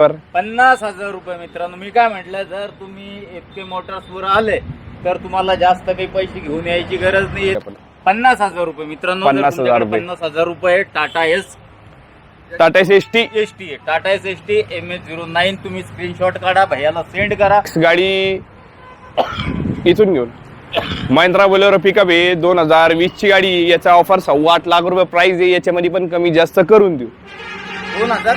वर पन्नास हजार रुपये मित्रांनो. मी काय म्हटलं जर तुम्ही इतके मोटर्सवर आले तर तुम्हाला जास्त काही पैसे घेऊन यायची गरज नाही पन्नास हजार रुपये मित्रांनो जर 50,000 तुमच्याकडे रुपये. पन्नास हजार रुपये Tata ace. Tata ace T. S T Tata ace S T M H zero nine तुम्ही स्क्रीनशॉट काढा भैयाला सेंड करा. गाडी इथून घेऊन. महिंद्रा बोलेरो पिकअप आहे. दोन हजार वीस ची गाडी याचा ऑफर सव्वा आठ लाख रुपये प्राइस आहे. याच्यामध्ये पण कमी जास्त करून देऊ. दोन हजार?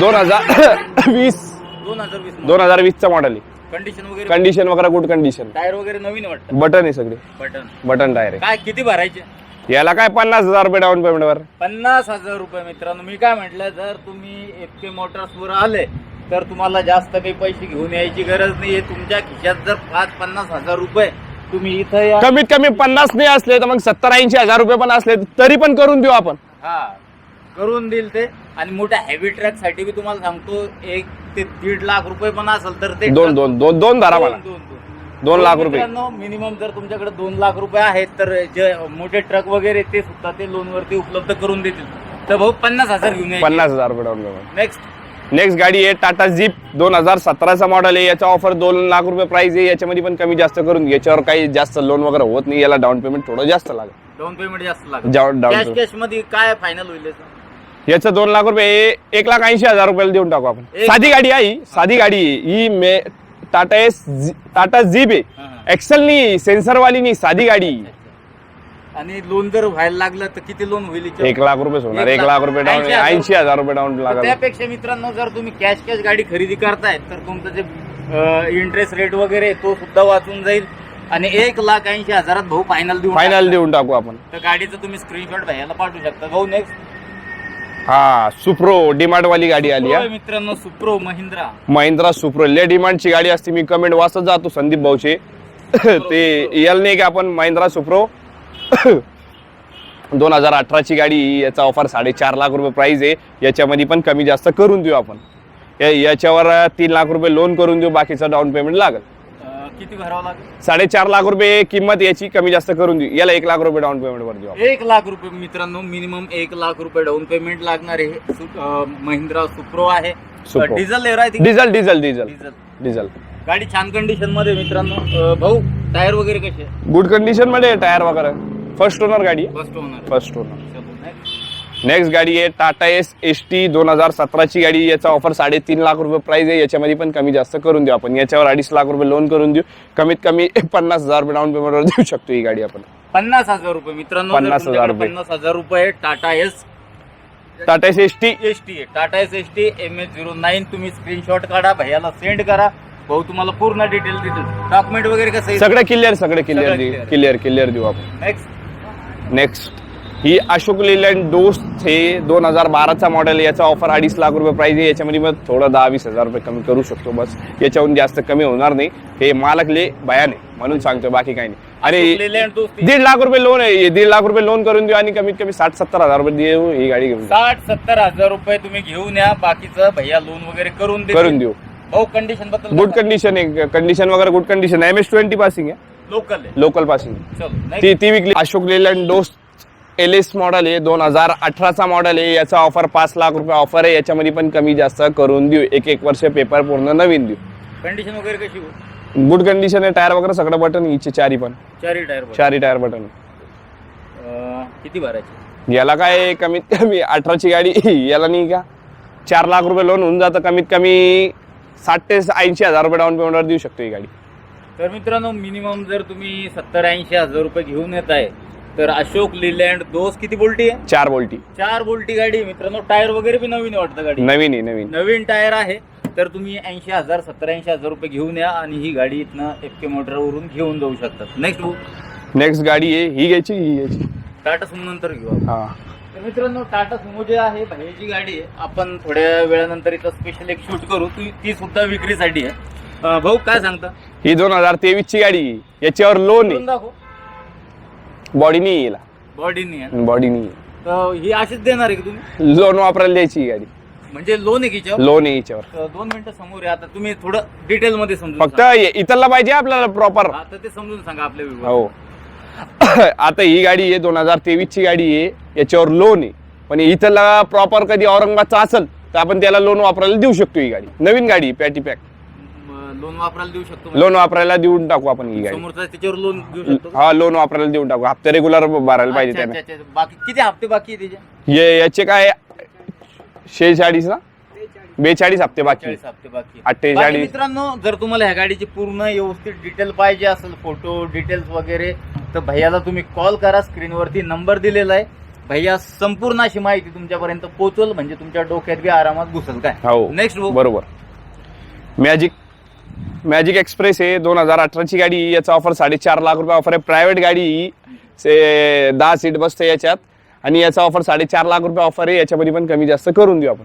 दोन हजार वीस. दोन हजार वीस दोन हजार वीस चा मॉडेल आहे. कंडिशन वगैरे? कंडिशन वगैरे गुड कंडिशन टायर वगैरे नवीन वाटतं? बटन आहे सगळे. बटन बटन टायर आहे. काय किती भरायचे? याला काय पन्नास हजार रुपये डाऊन पेमेंट वर? पन्नास हजार रुपये मित्रांनो. मी काय म्हटलं जर तुम्ही इतके मोटर्सवर आले तर तुम्हाला जास्त काही पैसे घेऊन यायची गरज नाहीये. तुमच्या खिशात जर पाच पन्नास हजार रुपये तुम्ही इथं या. कमीत कमी पन्नास नाही असले तर मग सत्तर ऐंशी हजार रुपये पण असले तरी पण करून देऊ आपण. हा. करून देईल ते. आणि मोठ्या हेवी ट्रकसाठी मी तुम्हाला सांगतो एक ते दीड लाख रुपये पण असेल तर ते दोन दोन दोन दोन धरा मला दोन- दोन- लाख रुपये. मिनिमम जर तुमच्याकडे दोन लाख रुपये आहेत तर जे मोठे ट्रक वगैरे ते सुद्धा ते लोन वरती उपलब्ध करून देतील. तर भाऊ पन्नास हजार घेऊन पन्नास हजार रुपये डाऊन पेमेंट नेक्स्ट नेक्स्ट गाडी आहे टाटा जीप दोन हजार सतराचा मॉडेल आहे. याचा ऑफर दोन लाख रुपये प्राइस आहे. याच्यामध्ये पण कमी जास्त करून. याच्यावर काही जास्त लोन वगैरे होत नाही. याला डाऊन पेमेंट थोडं जास्त लागेल. डाऊन पेमेंट जास्त लागेल. डाऊन कॅशमध्ये काय फायनल होईल याचं? दोन लाख रुपये एक लाख ऐंशी हजार रुपयाला देऊन टाकू आपण एक- साधी गाडी आहे ही, साधी गाडी आहे. ही मे टाटा एस टाटा जीप आहे हा. एक्सेल नाही सेन्सर वाली नाही साधी गाडी. आणि लोन जर व्हायला लागलं तर किती लोन होईल याच्यावर? एक लाख रुपये होणार एक लाख- रुपये डाऊन ऐंशी हजार. रुपये डाऊन तर लागेल त्यापेक्षा मित्रांनो जर तुम्ही कॅश कॅश गाडी खरेदी करताय तर तुमचं जे इंटरेस्ट रेट वगैरे आहे, तो सुद्धा वाचून जाईल आणि एक लाख ऐंशी हजारात भाऊ फायनल देऊन फायनल टाका. देऊन टाकू आपण तर गाडीचं तुम्ही स्क्रीनशॉट भैयाला पाठवू शकता भाऊ नेक्स्ट हा सुप्रो डिमांड वाली गाडी आली हा. मित्रांनो सुप्रो महिंद्रा महिंद्रा सुप्रो ले डिमांडची गाडी असते. मी कमेंट वाचत जातो संदीप भाऊचे. ते याल नाही की आपण महिंद्रा सुप्रो दोन हजार अठराची गाडी याचा ऑफर साडेचार लाख रुपये प्राइस आहे. याच्यामध्ये पण कमी जास्त करून देऊ आपण. या- याच्यावर तीन लाख रुपये लोन करून देऊ. बाकीचं डाऊन पेमेंट लागेल. किती भरावं लागेल? साडेचार लाख रुपये किंमत याची कमी जास्त करून देऊ. याला एक लाख रुपये डाऊन पेमेंट वर देऊ आपण. एक लाख रुपये मित्रांनो मिनिमम एक लाख रुपये डाऊन पेमेंट लागणार आहे. सु- अं, महिंद्रा सुप्रो आहे. Supro. Diesel diesel diesel diesel diesel diesel गाडी छान कंडिशनमध्ये आहे मित्रांनो. अं, भाऊ टायर वगैरे कसे गुड कंडिशनमध्ये टायर वगैरे. फर्स्ट ओनर गाडी फर्स्ट होणार फर्स्ट ओनर नेक्स्ट गाडी आहे टाटा एस एस टी दोन हजार सतराची गाडी. याचा ऑफर साडेतीन लाख रुपये प्राइस आहे. याच्यामध्ये पण कमी जास्त करून देऊ आपण. याच्यावर अडीच लाख रुपये लोन करून देऊ. कमीत कमी पन्नास हजार रुपये डाऊन पेमेंटवर देऊ शकतो ही गाडी आपण. पन्नास हजार रुपये. मित्रांनो जर 50,000 तुमच्याकडे रुपये. पन्नास हजार रुपये Tata ace Tata ace S T S T Tata ace S T M H zero nine तुम्ही स्क्रीनशॉट काढा भैयाला सेंड करा. भाऊ तुम्हाला पूर्ण डिटेल देतील. डॉक्युमेंट वगैरे कसं सगळं क्लिअर सगळं क्लिअर. क्लिअर क्लिअर देऊ. आपण. नेक्स्ट नेक्स्ट ही अशोक लेलँड दोस्त हे दोन हजार बाराचा मॉडेल याचा ऑफर अडीच लाख रुपये प्राइस आहे. याच्यामध्ये मग थोडं दहा वीस हजार रुपये कमी करू शकतो. बस याच्याहून जास्त कमी होणार नाही. हे मालकले भयाने म्हणून सांगतो बाकी काही नाही. आणि दीड लाख रुपये लोन आहे. दीड लाख रुपये लोन करून देऊ आणि कमीत कमी साठ सत्तर हजार रुपये देऊ. ही गाडी घेऊन. साठ सत्तर हजार रुपये तुम्ही घेऊन या. बाकीचं भैया लोन वगैरे करून. करून देऊ. भाऊ कंडिशनबद्दल गुड कंडिशन आहे. कंडिशन वगैरे good condition M S twenty passing आहे. Local local passing. ती ती विकली. Ashok Leyland Dost L S model आहे दोन हजार अठराचा मॉडेल आहे. याचा ऑफर पाच लाख रुपये ऑफर आहे. याच्यामध्ये पण कमी जास्त करून देऊ. एक एक वर्ष पेपर पूर्ण नवीन देऊ. कंडिशन वगैरे कशी गुड कंडिशन आहे. टायर वगैरे सगळं बटन हिचे चारी पण. चारही टायर चारी टायर बटन किती भरायचे? याला काय कमीत कमी अठराची गाडी याला नाही का? चार लाख रुपये लोन होऊन जातं. कमीत कमी साठ ते ऐंशी हजार रुपये डाऊन पेमेंटवर देऊ शकतो ही गाडी. तर मित्रांनो मिनिमम जर तुम्ही सत्तर ऐंशी हजार रुपये घेऊन येत आहे तर अशोक लिलँड दोस किती बोल्टी आहे चार बोल्टी चार बोल्टी गाडी. मित्रांनो टायर वगैरे बी नवीन वाटतं गाडी नवीन आहे नवीन. नवीन टायर आहे. तर तुम्ही ऐंशी हजार सत्तर ऐंशी हजार रुपये घेऊन या आणि ही गाडी इथनं एफ के मोटरवरून घेऊन जाऊ शकतात. नेक्स्ट नेक्स्ट गाडी आहे ही घ्यायची ही घ्यायची. टाटा सुमो नंतर घेऊ आपण. हा. तर मित्रांनो टाटा सुमो जे आहे बाहेरची गाडी आहे. आपण थोड्या वेळानंतर इथं स्पेशल एक शूट करू. ती ती सुद्धा विक्रीसाठी आहे. अं, भाऊ काय सांगता? ही दोन हजार तेवीस ची गाडी आहे. याच्यावर लोन करून दाखव. आहे नाही येईल. बॉडी नाही आहे. बॉडी नाही तर ही अशीच देणार आहे की तुम्ही? लोन वापरायला द्यायची ही गाडी. म्हणजे लोन आहे की याच्यावर? लोन आहे याच्यावर तर दोन मिनिटं समोर आहे आता तुम्ही थोडं डिटेल मध्ये समजून फक्त इथरला पाहिजे आपल्याला प्रॉपर सांगा. आता ते समजून सांगा आपल्या. हो. आता ही गाडी आहे दोन हजार तेवीस ची गाडी आहे. याच्यावर लोन आहे. पण इथला प्रॉपर कधी औरंगाबादचा असेल तर आपण त्याला लोन वापरायला देऊ शकतो ही गाडी. नवीन गाडी पॅटी पॅक लोन वापरायला देऊ शकतो म्हणजे? लोन वापरायला देऊन टाकू आपण ही गाडी. समोरचा त्याच्यावर लोन घेऊ शकतो का? हा लोन वापरायला देऊन टाकू. हप्ते रेग्युलर भरायला पाहिजे अच्छा, त्याने. अच्छा, अच्छा. बाकी किती हप्ते बाकी आहे त्याचे? ये याचे काय शेहेचाळीस ना? बेचाळीस. हप्ते बाकी चाळीस हप्ते बाकी अठ्ठेचाळीस. बाकी मित्रांनो जर तुम्हाला ह्या गाडीची पूर्ण व्यवस्थित डिटेल पाहिजे असेल फोटो डिटेल्स वगैरे तर भैयाला तुम्ही कॉल करा. स्क्रीनवरती नंबर दिलेला आहे. भैया संपूर्ण अशी माहिती तुमच्यापर्यंत पोहोचल. म्हणजे तुमच्या डोक्यात बी आरामात घुसल. काय? हो नेक्स्ट बरोबर. मॅजिक मॅजिक एक्सप्रेस आहे दोन हजार अठराची गाडी याचा ऑफर साडेचार लाख रुपये ऑफर आहे. प्रायव्हेट गाडी से दहा सीट बसते याच्यात. आणि याचा ऑफर साडेचार लाख रुपये ऑफर आहे याच्यामध्ये पण कमी जास्त करून देऊ आपण.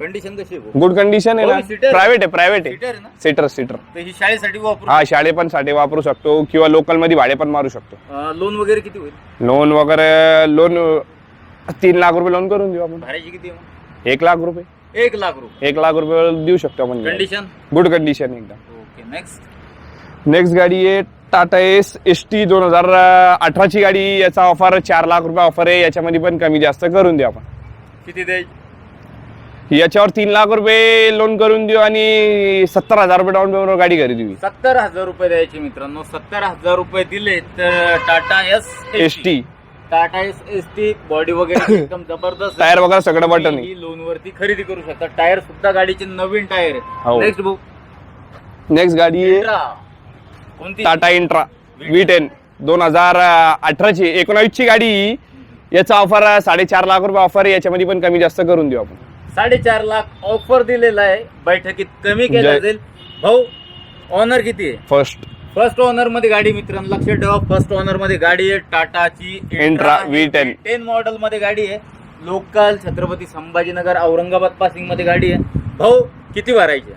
कंडिशन कशी? गुड कंडिशन आहे ना. प्रायव्हेट आहे प्रायव्हेट आहे. सीटर सीटर ही शाळेसाठी वापरू? हा शाळे पण साठी वापरू शकतो किंवा लोकलमध्ये भाडे पण मारू शकतो. लोन वगैरे किती होईल? लोन वगैरे लोन तीन लाख रुपये लोन करून देऊ आपण. किती? एक लाख रुपये. एक लाख रुपये. एक लाख रुपये देऊ शकतो आपण. कंडिशन गुड कंडिशन एकदम. ओके नेक्स्ट नेक्स्ट गाडी आहे टाटा एस एस टी दोन हजार अठराची गाडी. याचा ऑफर चार लाख रुपये ऑफर आहे. याच्यामध्ये पण कमी जास्त करून देऊ आपण. किती द्यायची याच्यावर तीन लाख रुपये लोन करून देऊ आणि सत्तर हजार रुपये डाऊन पेमेंटवर गाडी घरी देऊ सत्तर हजार रुपये द्यायचे मित्रांनो. सत्तर हजार रुपये दिले तर Tata S S T Tata S S T body वगैरे एकदम जबरदस्त. टायर वगैरे सगळं बटन लोन वरती खरेदी करू शकता. टायर सुद्धा गाडीचे नवीन टायर. आहे नेक्स्ट बुक नेक्स्ट गाडी आहे टाटा इंट्रा व्ही टेन दोन हजार अठराची. एकोणावीसची गाडी. याचा ऑफर साडेचार लाख रुपये ऑफर आहे. याच्यामध्ये पण कमी जास्त करून देऊ आपण. साडेचार लाख ऑफर दिलेला आहे. बैठकीत कमी केलं जाईल. भाऊ ऑनर किती आहे? फर्स्ट फर्स्ट ओनरमध्ये गाडी मित्रांनो लक्षात ठेवा. फर्स्ट ओनरमध्ये गाडी आहे. टाटाची Intra V10. टेन मॉडेल मध्ये गाडी आहे. लोकल छत्रपती संभाजीनगर औरंगाबाद पासिंगमध्ये गाडी आहे. भाऊ किती भरायची?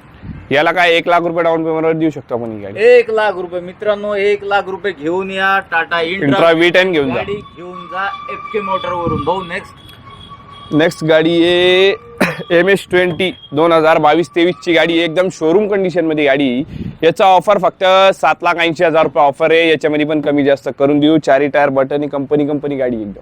याला काय एक लाख रुपये डाऊन पेमेंटवर देऊ शकतो आपण ही गाडी. एक लाख रुपये मित्रांनो एक लाख रुपये घेऊन या. टाटा इंट्रा व्ही टेन घेऊन जा. गाडी घेऊन जा एफ के मोटर वरून. भाऊ नेक्स्ट नेक्स्ट गाडी आहे एम एस ट्वेंटी दोन हजार बावीस तेवीसची गाडी. आहे एकदम शोरूम कंडिशनमध्ये गाडी. आहे. याचा ऑफर फक्त सात लाख ऐंशी हजार रुपये ऑफर आहे. याच्यामध्ये पण कमी जास्त करून देऊ. चारी टायर बटन कंपनी कंपनी गाडी आहे एकदम.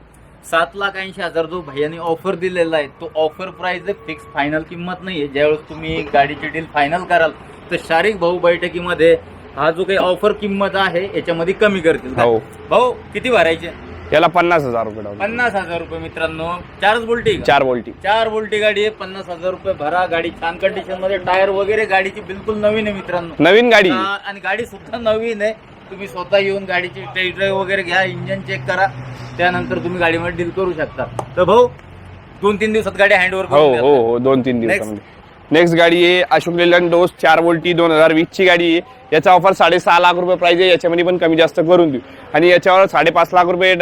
सात लाख ऐंशी हजार जो भैयाने ऑफर दिलेला आहे तो ऑफर प्राइस आहे फिक्स फायनल किंमत नाहीये. ज्यावेळेस तुम्ही गाडीची डील फायनल कराल तर शारीरिक भाऊ बैठकीमध्ये हा जो काही ऑफर किंमत आहे याच्यामध्ये कमी करतील का? हो. भाऊ किती भरायचे? याला पन्नास हजार रुपये डाऊन. पन्नास हजार रुपये मित्रांनो. चारच बोलटी का? चार वोल्टी चार बोलटी गाडी आहे पन्नास हजार रुपये भरा. गाडी छान कंडिशनमध्ये टायर वगैरे गाडीची बिलकुल नवीन आहे मित्रांनो. नवीन गाडी. आणि गाडी सुद्धा नवीन आहे. तुम्ही स्वतः येऊन गाडीची टेस्ट ड्राईव्ह वगैरे घ्या इंजन चेक करा त्यानंतर तुम्ही गाडीमध्ये डील करू शकता. तर भाऊ दोन तीन दिवसात गाडी हँडओव्हर हो हो हो दोन तीन दिवसामध्ये. नेक्स्ट गाडी आहे अशोक लेलँड डोस चार वोल्टी दोन हजार वीसची गाडी आहे. याचा ऑफर साडेसहा लाख रुपये प्राइस आहे. याच्यामध्ये पण कमी जास्त करून देऊ. आणि याच्यावर साडेपाच लाख रुपये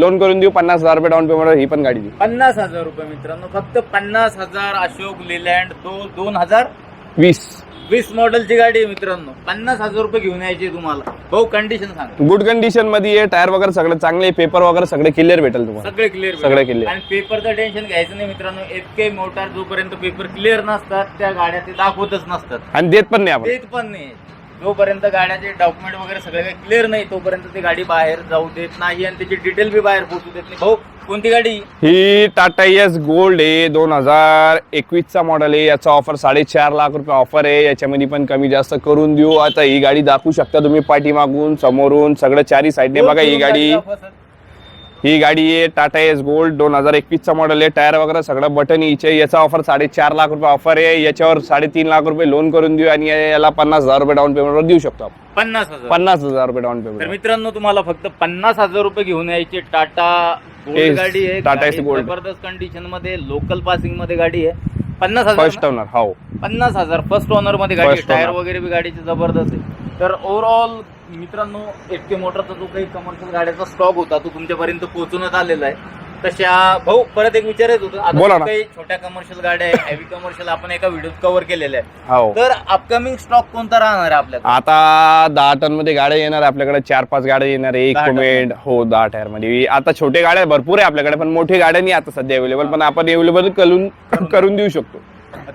लोन करून देऊ. पन्नास हजार रुपये डाऊन पेमेंटवर ही पण गाडी देऊ. पन्नास हजार रुपये मित्रांनो. फक्त पन्नास हजार अशोक लेलँड दो दोन हजार वीस. वीस मॉडेलची गाडी आहे मित्रांनो. पन्नास हजार रुपये घेऊन यायची तुम्हाला. भाऊ कंडिशन सांगा. गुड कंडिशनमध्ये आहे टायर वगैरे सगळं चांगले पेपर वगैरे सगळे क्लिअर भेटेल तुम्हाला. सगळे क्लिअर सगळे clear. आणि पेपरचं टेन्शन घ्यायचं नाही मित्रांनो. इतके मोटार जोपर्यंत पेपर क्लिअर नसतात त्या गाड्या ते दाखवतच नसतात. आणि देत पण नाही आपण. देत पण नाही. जोपर्यंत गाड्याचे डॉक्युमेंट वगैरे सगळे काही क्लिअर नाही तोपर्यंत ती गाडी बाहेर जाऊ देत नाही आणि त्याची डिटेल बी बाहेर पोहोचू देत नाही. भाऊ कोणती गाडी? ही टाटा एस गोल्ड आहे दोन हजार एकवीसचा मॉडेल आहे. याचा ऑफर साडेचार लाख रुपये ऑफर आहे. याच्यामध्ये पण कमी जास्त करून देऊ. आता ही गाडी दाखवू शकता तुम्ही पाठीमागून समोरून सगळं चारी साईडने बघा ही गाडी ही गाडी आहे टाटा एस गोल्ड दोन हजार एकवीसचा मॉडेल आहे. टायर वगैरे सगळं बटन हिचे. याचा ऑफर साडेचार लाख रुपये ऑफर आहे. याच्यावर साडेतीन लाख रुपये लोन करून देऊ आणि याला पन्नास हजार रुपये डाऊन पेमेंटवर देऊ शकतो आपण. पन्नास हजार. पन्नास हजार रुपये डाऊन तर पेमेंट मित्रांनो तुम्हाला फक्त पन्नास हजार रुपये घेऊन यायची. टाटा गोल्ड Yes, गाडी आहे. गाडी Ace Gold. जबरदस्त कंडिशनमध्ये लोकल पासिंगमध्ये गाडी आहे. पन्नास हजार फर्स्ट ना? ओनर हो. पन्नास हजार. फर्स्ट ओनरमध्ये गाडी First टायर owner. वगैरे बी गाडीची जबरदस्त आहे. तर ओव्हरऑल मित्रांनो एटके मोटरचा जो काही कमर्शियल गाड्याचा स्टॉक होता तो तुमच्यापर्यंत पोहोचवण्यात आलेला आहे. तशा भाऊ परत एक विचारायचं होतं. आता बोला जो ना. काही छोट्या कमर्शियल गाड्या आहे हेवी कमर्शियल आपण एका व्हिडिओत कव्हर केलेल्या आहे हो. तर अपकमिंग स्टॉक कोणता राहणार आहे आपल्याकडे? आता दहा टनमध्ये गाड्या येणार आपल्याकडे चार पाच गाड्या येणार आहे. एक दहा टन. कुमेंट हो दहा टायरमध्ये. आता छोटे गाड्या भरपूर आहे आपल्याकडे पण मोठे गाड्या नाही आता सध्या अवेलेबल पण आपण अवेलेबल करून करून देऊ शकतो.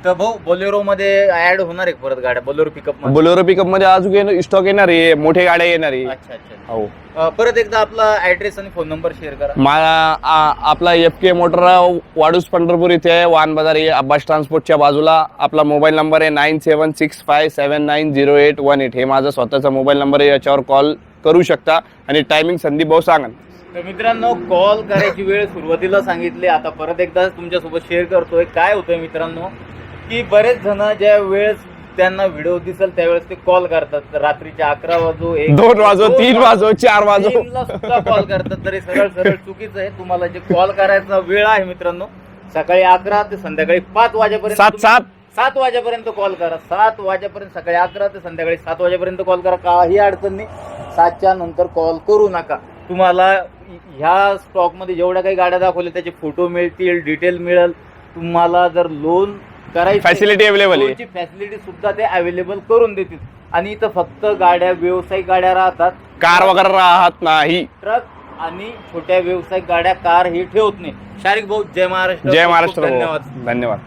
तर भाऊ बोलेरो मध्ये ऍड होणार आहे परत गाड्या बोलेरो पिकअपमध्ये? बोलेरो पिकअपमध्ये अजून स्टॉक येणार आहे मोठे गाड्या येणार आहे. अच्छा अच्छा. हो. अं, परत एकदा आपला ऍड्रेस आणि फोन नंबर शेअर करा. आ- आपला एफ के मोटर वाडूस पंढरपूर इथे आहे वाहन बाजार आहे अब्बास ट्रान्सपोर्टच्या बाजूला. आपला मोबाईल नंबर आहे nine seven six five seven nine zero eight one eight हे माझा स्वतःचा मोबाईल नंबर आहे याच्यावर कॉल करू शकता. आणि टायमिंग संदीप भाऊ सांगा तर मित्रांनो कॉल करायची वेळ सुरुवातीला सांगितली. आता परत एकदा तुमच्यासोबत शेअर करतोय. काय होतंय मित्रांनो? की बरेच जण ज्या वेळेस त्यांना व्हिडिओ दिसेल त्यावेळेस ते कॉल करतात. रात्रीचे अकरा वाजो एक दोन वाजो तीन वाजो चार वाजो. सुद्धा कॉल करतात. तरी सरळ सरळ चुकीचं आहे. तुम्हाला जे कॉल करायचा वेळ आहे मित्रांनो सकाळी अकरा ते संध्याकाळी पाच वाजेपर्यंत सात सात. सात वाजेपर्यंत कॉल करा. सात वाजेपर्यंत सकाळी अकरा ते संध्याकाळी सात वाजेपर्यंत कॉल करा. काही अडचण नाही. सातच्या नंतर कॉल करू नका. तुम्हाला ह्या स्टॉकमध्ये जेवढ्या काही गाड्या दाखवल्या त्याचे फोटो मिळतील डिटेल मिळेल. तुम्हाला जर लोन करायची फॅसिलिटी अवेलेबल आहे. फॅसिलिटी सुद्धा ते अवेलेबल करून देतील. आणि इथं फक्त गाड्या व्यावसायिक गाड्या राहतात. कार वगैरे राहत नाही. ट्रक आणि छोट्या व्यावसायिक गाड्या कार हे ठेवत नाही. शारिक भाऊ जय महाराष्ट्र. जय महाराष्ट्र धन्यवाद. धन्यवाद.